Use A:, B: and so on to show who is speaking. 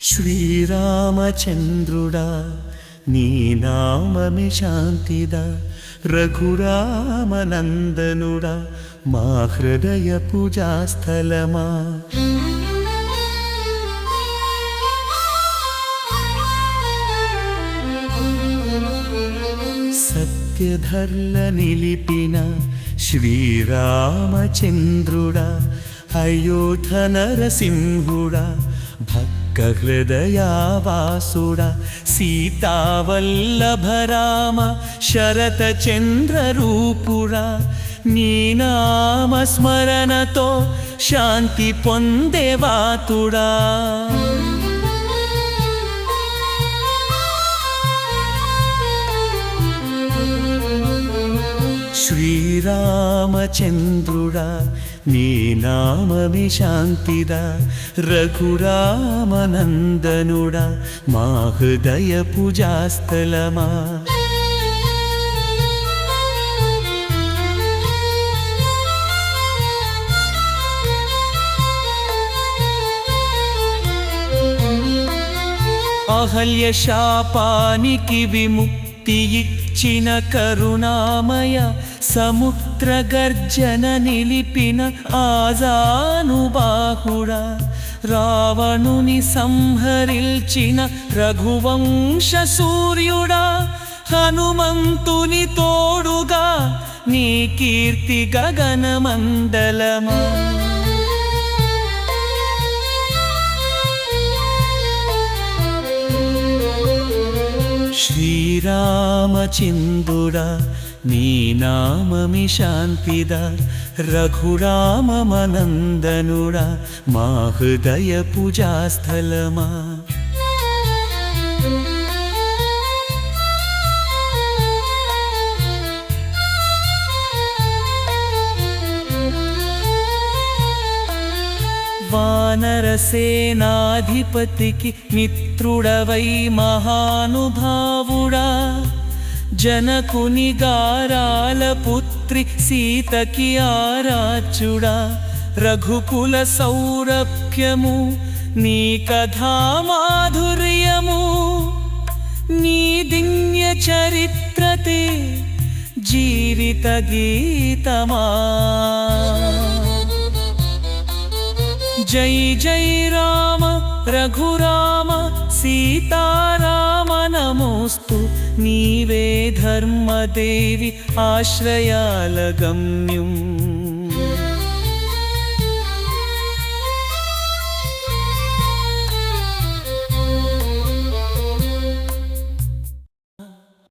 A: శ్రీరామచంద్రుడా నీ నామమే శాంతిదా. రఘురామనందనుడా మా హృదయ పూజాస్థలమా. సత్యధర్ల నిలిపిన శ్రీరామచంద్రుడా అయోధ నరసింహుడా భక్త హృదయావాసుడా సీతావల్లభరామ శరత నీనామస్మరణతో శాంతి పొందేవాతుడా శ్రీరామచంద్రుడా నీ నామమి శాంతిదా రఘురామనందనుడా మా హృదయ పూజాస్థలమా. అహల్య శాపానికి విముక్తి ఇచ్చిన కరుణామయ సముద్ర గర్జన నిలిపిన ఆజానుబాహుడా రావణుని సంహరిల్చిన రఘువంశ సూర్యుడా హనుమంతుని తోడుగా నీ కీర్తి గగనమండలమా? శ్రీరామచంద్రుడా నీ నామమి శాంతిద. రఘురామనందనుడా మా హృదయ పూజాస్థలమా వానరసేనాధిపతికి మిత్రుడవై మహానుభావుడా జనకుని గారాల పుత్రి సీతకి ఆరాచుడా రఘుకుల సౌరభ్యము నీ కథా మాధుర్యము నీ దివ్య చరిత్రతే జీవిత గీతమా జై జై రామ రఘురామ సీతారామ నమోస్తు నీవే ధర్మదేవి ఆశ్రయాల గమ్యం